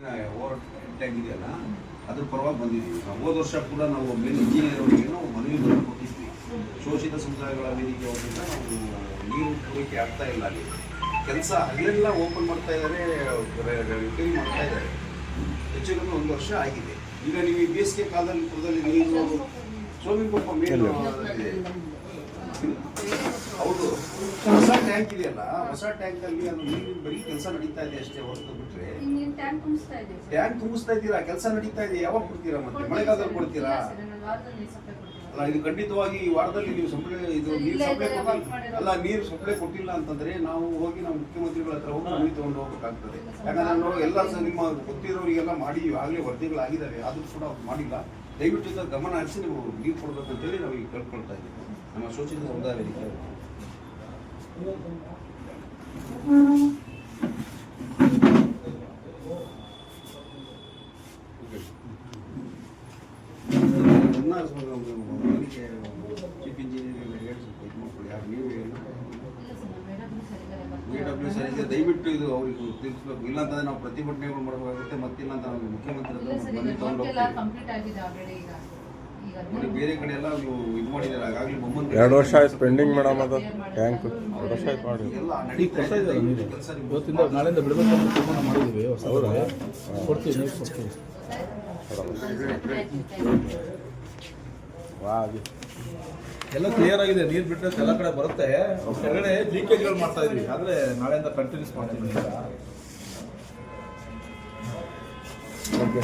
Tank ಇದೆಯಲ್ಲ ಅದ್ರ ಪರವಾಗಿ ಬಂದಿದ್ದೀವಿ. ನಾವು ಹೋದ ವರ್ಷ ಕೂಡ ನಾವು ಮೇನ್ ಇಂಜಿನಿಯರ್ ಅವರಿಗೆ ನಾವು ಮನವಿಗಳನ್ನು ಕೊಟ್ಟಿದ್ವಿ. ಶೋಷಿತ ಸಮುದಾಯಗಳ ವೇದಿಕೆ ಅವರಿಂದ ನಾವು ನೀರು ಪೂರೈಕೆ ಆಗ್ತಾ ಇಲ್ಲ ಅಲ್ಲಿ. ಕೆಲಸ ಅಲ್ಲೆಲ್ಲ ಓಪನ್ ಮಾಡ್ತಾ ಇದ್ದಾರೆ ರಿಪೇರಿ ಮಾಡ್ತಾ ಇದ್ದಾರೆ ಹೆಚ್ಚು ಕಮ್ಮಿ ಒಂದು ವರ್ಷ ಆಗಿದೆ. ಈಗ ನೀವು ಈ ಬೇಸಿಗೆ ಕಾಲದಲ್ಲಿ ಪುರದಲ್ಲಿ ನೀರು ಸ್ವಾಮಿ ಪಾಪ ಹೌದು. ಹೊಸ ಟ್ಯಾಂಕ್ ಇದೆಯಲ್ಲ ಹೊಸ ಟ್ಯಾಂಕ್ ಅಲ್ಲಿ ಅದು ನೀರಿನ ಬರೀ ಕೆಲಸ ನಡೀತಾ ಇದೆ ಅಷ್ಟೇ ಹೊರತು ಬಿಟ್ರೆ ಟ್ಯಾಂಕ್ ತುಂಬಿಸ್ತಾ ಇದ್ದೀವಿ ಟ್ಯಾಂಕ್ ತುಂಬಿಸ್ತಾ ಇದ್ದೀರಾ? ಕೆಲಸ ನಡೀತಾ ಇದೆ ಯಾವಾಗ ಕೊಡ್ತೀರಾ ಮತ್ತೆ? ಮಳೆಗಾಲದಲ್ಲಿ ಕೊಡ್ತೀರಾ. ಅಲ್ಲ ಇದು ಖಂಡಿತವಾಗಿ ಈ ವಾರದಲ್ಲಿ ನೀವು ಸಪ್ಲೈ ಇದು ನೀರು ಸಪ್ಲೈ ಕೊಟ್ಟಿಲ್ಲ ಮಾಡಿರೋರು. ಅಲ್ಲ ನೀರು ಸಪ್ಲೈ ಕೊಟ್ಟಿಲ್ಲ ಅಂತಂದ್ರೆ ನಾವು ಹೋಗಿ ನಾವು ಮುಖ್ಯಮಂತ್ರಿಗಳ ಹತ್ರ ಹೋಗಿ ಮನವಿ ತಗೊಂಡು ಹೋಗ್ಬೇಕಾಗ್ತದೆ. ಯಾಕಂದ್ರೆ ನಾವು ಎಲ್ಲ ಸಹ ನಿಮ್ಮ ಗೊತ್ತಿರೋರಿಗೆಲ್ಲ ಮಾಡಿ ಆಗಲೇ ವರದಿಗಳಾಗಿದ್ದಾವೆ. ಆದರೂ ಕೂಡ ಅವ್ರು ಮಾಡಿಲ್ಲ. ದಯವಿಟ್ಟು ಗಮನ ಹರಿಸಿ ನೀವು ನೀರು ಕೊಡ್ಬೇಕಂತೇಳಿ ನಾವು ಈಗ ಕೇಳ್ಕೊಳ್ತಾ ಇದ್ದೀವಿ. ನಮ್ಮ ಸೂಚಿತ ಸಮುದಾಯ ವೇದಿಕೆ ದಯವಿಟ್ಟು ಇದು ಅವ್ರಿಗೆ ತಿಳಿಸ್ಬೇಕು. ಇಲ್ಲಾಂತಂದ್ರೆ ನಾವು ಪ್ರತಿಭಟನೆಗಳು ಮಾಡಬೇಕಾಗುತ್ತೆ ಮತ್ತಿಲ್ಲ ಅಂತ ಮುಖ್ಯಮಂತ್ರಿ ಬೇರೆ ಕಡೆ ಎಲ್ಲ ಇದು ಮಾಡಿದ್ದಾರೆ. ಹಾಗಾಗಿ ಎರಡು ವರ್ಷ ಆಯ್ತು ಪೆಂಡಿಂಗ್ ಮೇಡಮ್ ಅದು. ಟ್ಯಾಂಕ್ ಎರಡು ವರ್ಷ ಆಯ್ತು ಮಾಡಿ. ಎಲ್ಲ ನಡೀತಾ ಇದೆ. ನೀರು ಕೆಲಸ ಇವತ್ತಿಂದ ನಾಳೆಯಿಂದ ಬಿಡಬೇಕು ಅಂತ ತೀರ್ಮಾನ ಮಾಡಿದ್ದೀವಿ. ಹೊಸದಾಗಿ ಕೊಡ್ತೀವಿ ನೀರು ಕೊಡ್ತೀವಿ. ವಾ ಎಲ್ಲ ಕ್ಲಿಯರ್ ಆಗಿದೆ. ನೀರು ಬಿಟ್ಟರೆ ಎಲ್ಲ ಕಡೆ ಬರುತ್ತೆ. ಕೆಳಗಡೆ ಲೀಕೇಜ್ಗಳು ಮಾಡ್ತಾ ಇದ್ವಿ. ಆದರೆ ನಾಳೆಯಿಂದ ಕಂಟಿನ್ಯೂಸ್ ಮಾಡ್ತೀವಿ ಈಗ. ಓಕೆ